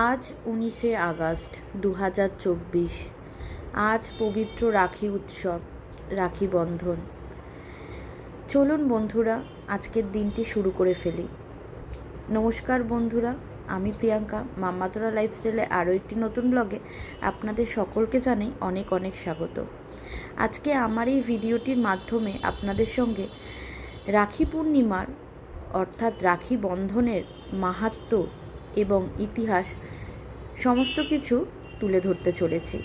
আজ উনিশে আগস্ট দু হাজার চব্বিশ। আজ পবিত্র রাখি উৎসব, রাখি বন্ধন। চলুন বন্ধুরা, আজকের দিনটি শুরু করে ফেলি। নমস্কার বন্ধুরা, আমি প্রিয়াঙ্কা মাম্মাতোরা লাইফস্টাইলে আরও একটি নতুন ব্লগে আপনাদের সকলকে জানাই অনেক অনেক স্বাগত। আজকে আমার এই ভিডিওটির মাধ্যমে আপনাদের সঙ্গে রাখি পূর্ণিমার, অর্থাৎ রাখি বন্ধনের মাহাত্ম্য এবং ইতিহাস, সমস্ত কিছু তুলে ধরতে চলেছি।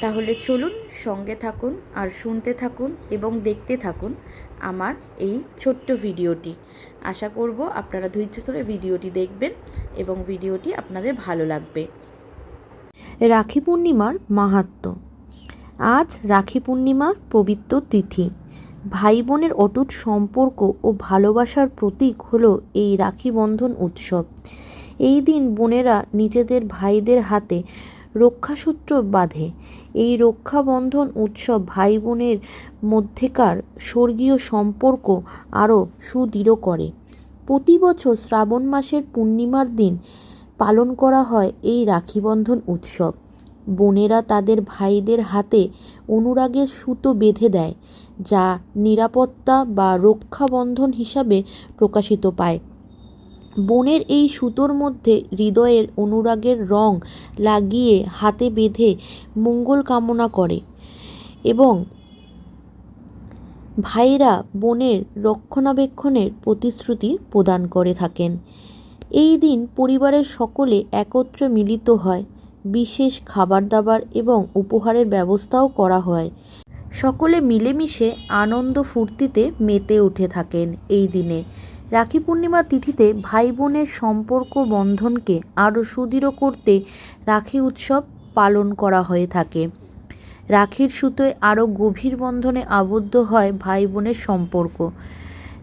তাহলে চলুন সঙ্গে থাকুন আর শুনতে থাকুন এবং দেখতে থাকুন আমার এই ছোট্ট ভিডিওটি। আশা করব আপনারা ধৈর্য ধরে ভিডিওটি দেখবেন এবং ভিডিওটি আপনাদের ভালো লাগবে। রাখি পূর্ণিমার মাহাত্ম্য আজ রাখি পূর্ণিমার পবিত্র তিথি। ভাই বোনের অটুট সম্পর্ক ও ভালোবাসার প্রতীক হলো এই রাখি বন্ধন উৎসব। এই দিন বোনেরা নিজেদের ভাইদের হাতে রক্ষাসূত্র বাঁধে। এই রক্ষাবন্ধন উৎসব ভাই বোনের মধ্যেকার স্বর্গীয় সম্পর্ক আরও সুদৃঢ় করে। প্রতি বছর শ্রাবণ মাসের পূর্ণিমার দিন পালন করা হয় এই রাখিবন্ধন উৎসব। বোনেরা তাদের ভাইদের হাতে অনুরাগের সুতো বেঁধে দেয়, যা নিরাপত্তা বা রক্ষাবন্ধন হিসাবে প্রকাশিত পায়। বোনের এই সুতোর মধ্যে হৃদয়ের অনুরাগের রং লাগিয়ে হাতে বেঁধে মঙ্গল কামনা করে এবং ভাইরা বোনের রক্ষণাবেক্ষণের প্রতিশ্রুতি প্রদান করে থাকেন। এই দিন পরিবারের সকলে একত্রে মিলিত হয়, বিশেষ খাবার দাবার এবং উপহারের ব্যবস্থাও করা হয়। সকলে মিলেমিশে আনন্দ ফুর্তিতে মেতে উঠে থাকেন এই দিনে। রাখি পূর্ণিমা তিথিতে ভাই বোনের সম্পর্ক বন্ধনকে আরও সুদৃঢ় করতে রাখি উৎসব পালন করা হয়ে থাকে। রাখির সুতোয় আরও গভীর বন্ধনে আবদ্ধ হয় ভাই বোনের সম্পর্ক।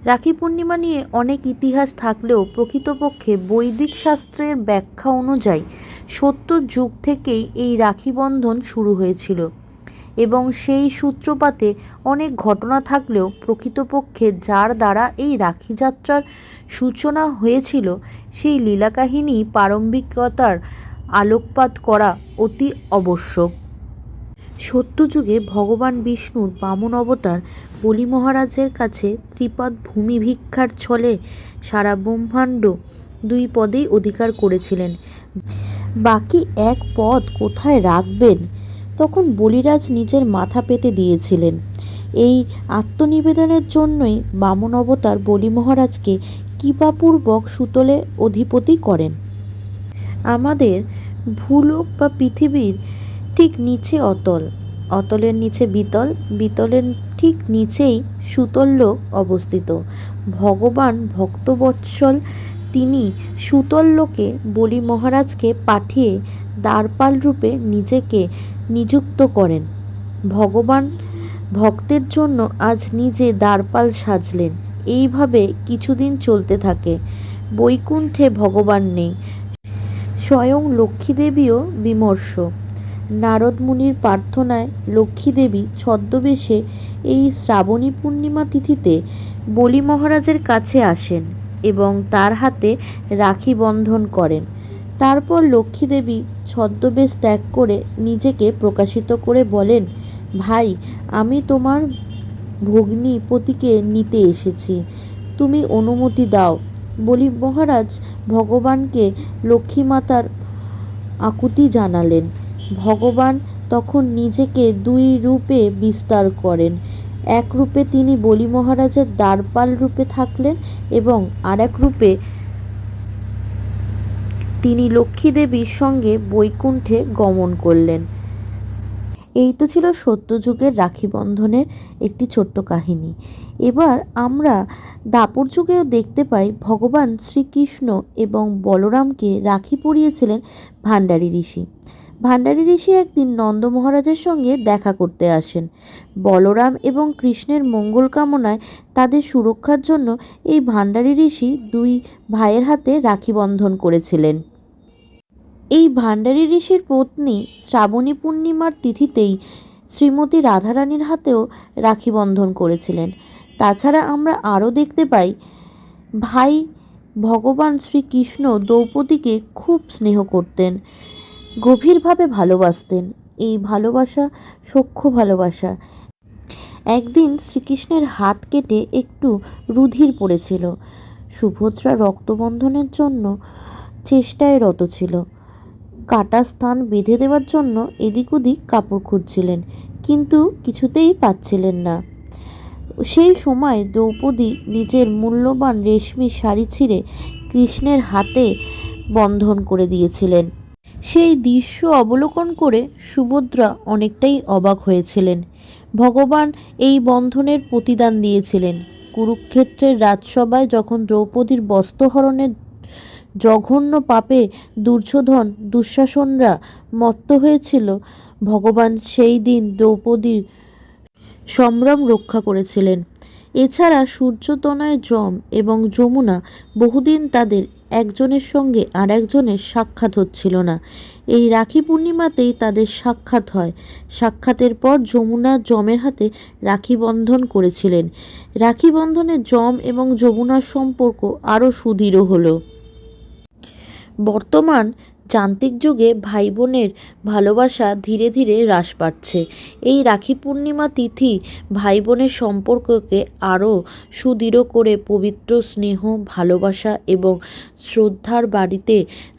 রাখি পূর্ণিমা নিয়ে অনেক ইতিহাস থাকলেও প্রকৃতপক্ষে বৈদিক শাস্ত্রের ব্যাখ্যা অনুযায়ী সত্য যুগ থেকেই এই রাখি বন্ধন শুরু হয়েছিল। এবং সেই সূত্রপাতে অনেক ঘটনা থাকলেও প্রকৃতপক্ষে যার দ্বারা এই রাখি যাত্রার সূচনা হয়েছিল, সেই লীলাকাহিনী প্রারম্ভিকতার আলোকপাত করা অতি আবশ্যক। সত্যযুগে ভগবান বিষ্ণুর বামন অবতার বলি মহারাজের কাছে ত্রিপদ ভূমি ভিক্ষার ছলে সারা ব্রহ্মাণ্ড দুই পদেই অধিকার করেছিলেন। বাকি এক পদ কোথায় রাখবেন? তখন বলিরাজ নিজের মাথা পেতে দিয়েছিলেন। এই আত্মনিবেদনের জন্যই বামন অবতার বলি মহারাজকে কৃপাপূর্বক সুতলে অধিপতি করেন। আমাদের ভূলোক বা পৃথিবীর ঠিক নিচে অতল, অতলের নিচে বিতল, বিতলের ঠিক নিচেই সুতল লোক অবস্থিত। ভগবান ভক্তবৎসল, তিনি সুতল লোকে বলি মহারাজকে পাঠিয়ে দ্বারপাল রূপে নিজেকে নিযুক্ত করেন। ভগবান ভক্তের জন্য আজ নিজে দ্বারপাল সাজলেন। এইভাবে কিছুদিন চলতে থাকে। বৈকুণ্ঠে ভগবান নেই। স্বয়ং লক্ষ্মীদেবীও বিমর্ষ। নারদ মুনির প্রার্থনায় লক্ষ্মীদেবী ছদ্মবেশে এই শ্রাবণী পূর্ণিমা তিথিতে বলি মহারাজের কাছে আসেন এবং তার হাতে রাখি বন্ধন করেন। তারপর লক্ষ্মীদেবী ছদ্মবেশ ত্যাগ করে নিজেকে প্রকাশিত করে বলেন, ভাই, আমি তোমার ভগ্নিপতিকে নিতে এসেছি। তুমি অনুমতি দাও। বলি, মহারাজ, ভগবানকে লক্ষ্মীমাতার আকুতি জানালেন। ভগবান তখন নিজেকে দুই রূপে বিস্তার করেন। এক রূপে তিনি বলি মহারাজের দ্বারপাল রূপে থাকলেন এবং আরেক রূপে তিনি লক্ষ্মী দেবীর সঙ্গে বৈকুণ্ঠে গমন করলেন। এই তো ছিল সত্যযুগের রাখি বন্ধনের একটি ছোট্ট কাহিনী। এবার আমরা দাপর যুগেও দেখতে পাই ভগবান শ্রীকৃষ্ণ এবং বলরামকে রাখি পরিয়েছিলেন ভাণ্ডারী ঋষি। ভাণ্ডারী ঋষি একদিন নন্দ মহারাজের সঙ্গে দেখা করতে আসেন। বলরাম এবং কৃষ্ণের মঙ্গল কামনায় তাদের সুরক্ষার জন্য এই ভাণ্ডারী ঋষি দুই ভাইয়ের হাতে রাখি বন্ধন করেছিলেন। এই ভাণ্ডারী ঋষির পত্নী শ্রাবণী পূর্ণিমার তিথিতেই শ্রীমতী রাধারানীর হাতেও রাখি বন্ধন করেছিলেন। তাছাড়া আমরা আরও দেখতে পাই, ভাই ভগবান শ্রীকৃষ্ণ দ্রৌপদীকে খুব স্নেহ করতেন, গভীরভাবে ভালোবাসতেন। এই ভালোবাসা সখ্য ভালোবাসা একদিন শ্রীকৃষ্ণের হাত কেটে একটু রুধির পড়েছিল। সুভদ্রা রক্তবন্ধনের জন্য চেষ্টায় রত ছিল। কাটা স্থান বেঁধে দেওয়ার জন্য এদিক ওদিক কাপড় খুঁজছিলেন, কিন্তু কিছুতেই পাচ্ছিলেন না। সেই সময় দ্রৌপদী নিজের মূল্যবান রেশমি শাড়ি ছিঁড়ে কৃষ্ণের হাতে বন্ধন করে দিয়েছিলেন। সেই দৃশ্য অবলোকন করে সুভদ্রা অনেকটাই অবাক হয়েছিলেন। ভগবান এই বন্ধনের প্রতিদান দিয়েছিলেন। কুরুক্ষেত্রের রাজসভায় যখন দ্রৌপদীর বস্ত্রহরণের জঘন্য পাপে দুর্যোধন, দুঃশাসনরা মত্ত হয়েছিল। ভগবান সেই দিন দ্রৌপদীর সম্ভ্রম রক্ষা করেছিলেন। এছাড়া সূর্যতনয় যম এবং যমুনা বহুদিন তাদের একজনের সঙ্গে আর একজনের সাক্ষাৎ হচ্ছিল না। এই রাখি পূর্ণিমাতেই তাদের সাক্ষাৎ হয়। সাক্ষাতের পর যমুনা যমের হাতে রাখি বন্ধন করেছিলেন। রাখি বন্ধনে যম এবং যমুনার সম্পর্ক আরও সুদৃঢ় হলো। বর্তমান যান্ত্রিক যুগে ভাই বোনের ভালোবাসা ধীরে ধীরে হ্রাস পাচ্ছে। এই রাখি পূর্ণিমা তিথি ভাই বোনের সম্পর্ককে আরও সুদৃঢ় করে পবিত্র স্নেহ, ভালোবাসা এবং শ্রদ্ধার বাড়িতে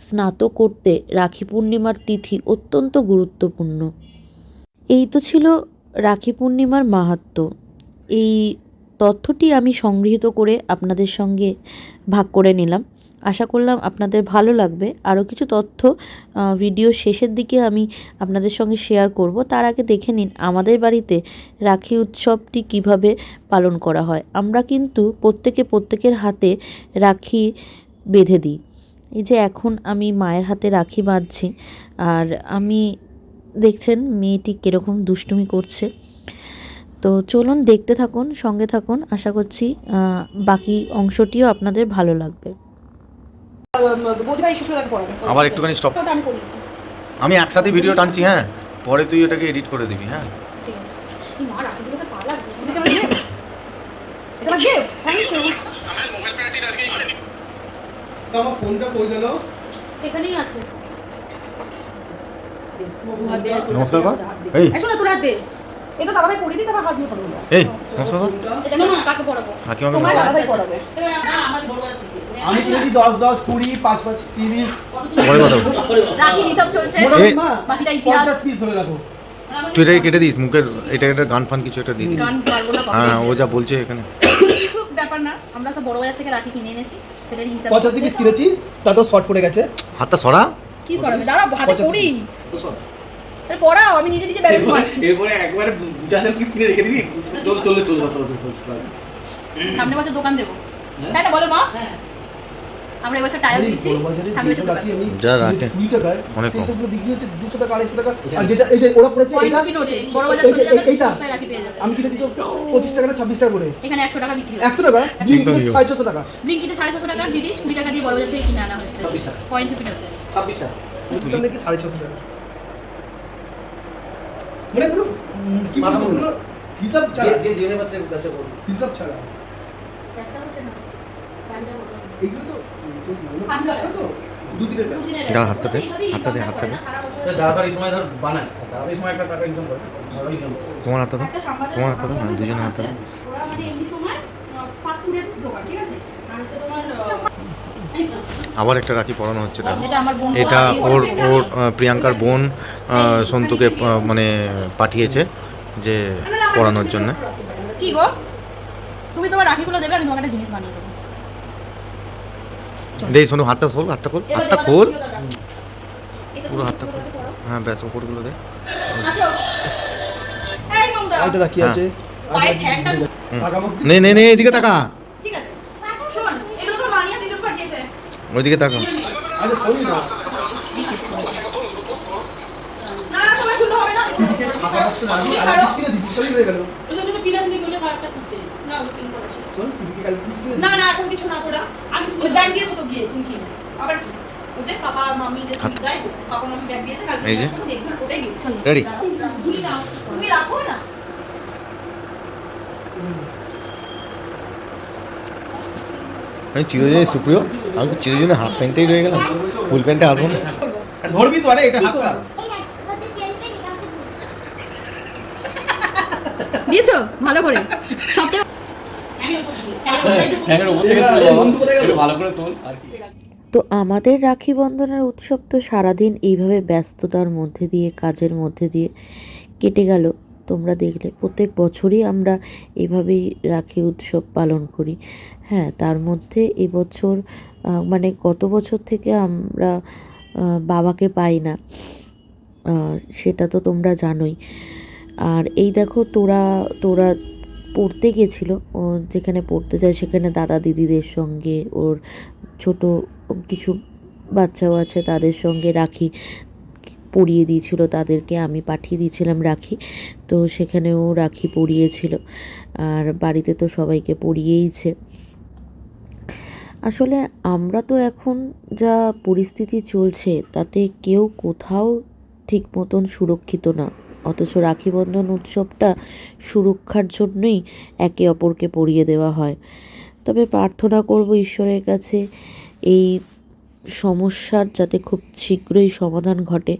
স্নাত করতে রাখি পূর্ণিমার তিথি অত্যন্ত গুরুত্বপূর্ণ। এই তো ছিল রাখি পূর্ণিমার মাহাত্ম্য এই তথ্যটি আমি সংগৃহীত করে আপনাদের সঙ্গে ভাগ করে নিলাম। আশা করলাম আপনাদের ভালো লাগবে। আরও কিছু তথ্য ভিডিও শেষের দিকে আমি আপনাদের সঙ্গে শেয়ার করব। তার আগে দেখে নিন, আমাদের বাড়িতে রাখি উৎসবটি কীভাবে পালন করা হয়। আমরা কিন্তু প্রত্যেকে প্রত্যেকের হাতে রাখি বেঁধে দিই। এই যে এখন আমি মায়ের হাতে রাখি বাঁধছি, আর আমি, দেখছেন মেয়েটি কীরকম দুষ্টুমি করছে। তো চলুন দেখতে থাকুন, সঙ্গে থাকুন। আশা করছি বাকি অংশটিও আপনাদের ভালো লাগবে। পড়াবে। আবার একটুখানি। ওটা আমি একসাথে ভিডিও টানছি হ্যাঁ? পরে তুই ওটাকে এডিট করে দিবি হ্যাঁ? আমার আমার আমার ফোনটা কই গেল? এখানেই আছে। নমস্কার কর এই এই। শোনো তোর হাত। দে এটা দাদাভাই পরিয়ে দিই তারপর হাত দিয়ে পড়াবো। এই নমস্কার এটা না কাকে পড়াবো? কাকিমাকে তোমার নমস্কার। দাদাভাই পড়াবে। আমি কিনেছি দশ দশ কুড়ি পাঁচ পাঁচ তিরিশ পরে কথা রাখি হিসাব চলছে। বাকিটা ইতিহাস। পঞ্চাশ পিস ধরে রাখো। তুই এটাকে কেটে দিস মুখের এটা একটা গান ফান কিছু একটা দিয়ে দিস। গান পারব না হ্যাঁ ও যা বলছে এখানে। কিছু ব্যাপার না আমরা তো বড় বাজার থেকে রাখি কিনে এনেছি সেটার হিসাব পঁচাশি পিস কিনেছি তাতেও শর্ট পড়ে গেছে। হাতটা সরা। কি সরাবে? দাঁড়াও হাতে পড়ি। তাহলে পড়াও আমি নিজে নিজে ব্যালেন্স মারছি এরপরে একবারে দু দু পিস কিনে রেখে দিবি? চলে চলে চলে সামনে বছর দোকান দেবো। তাই না? বলো মা। আমরা এবছর টায়ার দিচ্ছি। সামনে বছর দোকান যা রাখে। কুড়ি টাকায় সেই সবগুলো বিক্রি হচ্ছে দুশো টাকা আড়াইশো টাকা। আর যেটা এই যে ওরা পড়েছে এটা বড় বাজার এই যে- চলে যাবে এইটা সস্তায় রাখি পেয়ে যাবে। আমি কিনেছি তো টাকা না ছাব্বিশ টাকা করে। এখানে একশো টাকা বিক্রি একশো টাকা? একদম। সাড়ে ছশো টাকা। ব্লিঙ্কিতে টাকার জিনিস টাকা দিয়ে বড় বাজার থেকে কিনে আনা হয়েছে। ছাব্বিশ টাকা। পয়েন্ট হচ্ছে নাকি টাকা? মানে পুরো কি বলব পুরো হিসাব ছাড়া। যে জেনে ব্যবসা ব্যবসা করবে হিসাব ছাড়া। এইগুলো তো তো তো? দুদিনের ব্যাপার। হাতটা দে, হাতটা দে, হাতটা দে। দাদা এই সময় ধর বানায়। দাদা এই সময় একটা টাকা ইনকাম করে ভালো ইনকাম করে তোমার হাতটা দাও তোমার হাতটা দাও দুজনের হাতটা দাও ওরা মানে এমনি সময় ফাস্ট ফুডের দোকান ঠিক আছে আর হচ্ছে তোমার আবার একটা রাখি পরানো হচ্ছে তার এটা এটা ওর ওর প্রিয়াঙ্কার বোন সন্তুকে মানে পাঠিয়েছে যে পড়ানোর জন্য। কি গো? তুমি তোমার রাখিগুলো দেবে আমি তোমাকে একটা জিনিস বানিয়ে দেবো। দেই শোনো হাতটা খোল হাতটা খোল হাতটা খোল। পুরো হাতটা খোল। হ্যাঁ ব্যাস ওপরগুলো দে। আসো। এই তোমরা আরেকটা রাখি হ্যাঁ। আছে। নে নে নে এদিকে তাকা ঠিক আছে শোন এগুলো তো মানিয়া দিদি পাঠিয়েছে ওইদিকে তাকা না না তোমার খুলতে হবে না ফাঁকা বাক্স না আমি আর কিছু কিনে দিচ্ছি চলে গেল ওটা যদি পিনাস নিয়ে ওটা খারাপটা করছে না ওটা পিন করেছে শোন তুমি কি কাল কিছু কিনে না না এখন কিছু না আমি কিছু ওই ব্যাগ দিয়েছ তো গিয়ে তুমি কিনে আবার কি ওই যে। পাপা মামি যাই পাপা মামি ব্যাগ দিয়েছে কালকে এই যে। না তুমি রাখো না। আমি চিরদিনই সুপ্রিয়। আমি চিরদিনে হাফ প্যান্টেই রয়ে গেলাম? ফুল প্যান্টে আসব না? ধরবি তো আরে এটা? দিয়েছ? ভালো করে। ভালো তোল আর কি। তো আমাদের রাখি বন্ধনের উৎসব তো সারাদিন এইভাবে ব্যস্ততার মধ্যে দিয়ে কাজের মধ্যে দিয়ে কেটে গেল। তোমরা দেখলে। প্রত্যেক বছরই আমরা এভাবেই রাখি উৎসব পালন করি। হ্যাঁ তার মধ্যে এবছর মানে গত বছর থেকে আমরা বাবাকে পাই না। সেটা তো তোমরা জানোই। আর এই দেখো তোরা তোরা পড়তে গেছিল যেখানে পড়তে যায় সেখানে দাদা দিদিদের সঙ্গে, ওর ছোট কিছু বাচ্চাও আছে তাদের সঙ্গে রাখি। পরিয়ে দিয়েছিল তাদেরকে, আমি পাঠিয়ে দিয়েছিলাম রাখি। তো সেখানেও রাখি পরিয়েছিল। আর বাড়িতে তো সবাইকে পরিয়েইছে আসলে আমরা তো এখন যা পরিস্থিতি চলছে, তাতে কেউ কোথাও ঠিক মতন সুরক্ষিত না। অথচ রাখি বন্ধন উৎসবটা সুরক্ষার জন্যই একে অপরকে পরিয়ে দেওয়া হয়। তবে প্রার্থনা করব ঈশ্বরের কাছে, এই সমস্যার যাতে খুব শীঘ্রই সমাধান ঘটে,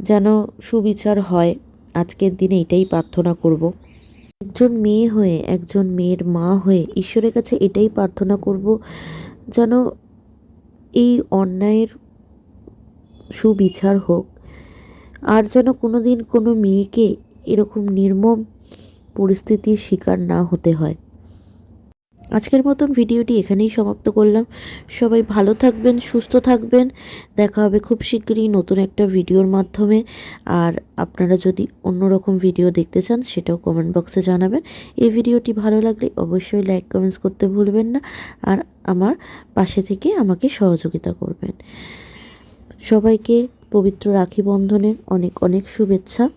যেন সুবিচার হয়, আজকের দিনে এটাই প্রার্থনা করব। একজন মেয়ে হয়ে, একজন মেয়ের মা হয়ে ঈশ্বরের কাছে এটাই প্রার্থনা করব, যেন এই অন্যায়ের সুবিচার হোক। আর যেন কোনো দিন কোনো মেয়েকে এরকম নির্মম পরিস্থিতির শিকার না হতে হয়। আজকের মতন ভিডিওটি এখানেই সমাপ্ত করলাম। সবাই ভালো থাকবেন, সুস্থ থাকবেন। দেখা হবে খুব শীঘ্রই নতুন একটা ভিডিওর মাধ্যমে। আর আপনারা যদি অন্যরকম ভিডিও দেখতে চান, সেটাও কমেন্ট বক্সে জানাবেন। এই ভিডিওটি ভালো লাগলে অবশ্যই লাইক কমেন্টস করতে ভুলবেন না। আর আমার পাশে থেকে আমাকে সহযোগিতা করবেন। সবাইকে পবিত্র রাখি বন্ধনের অনেক অনেক শুভেচ্ছা।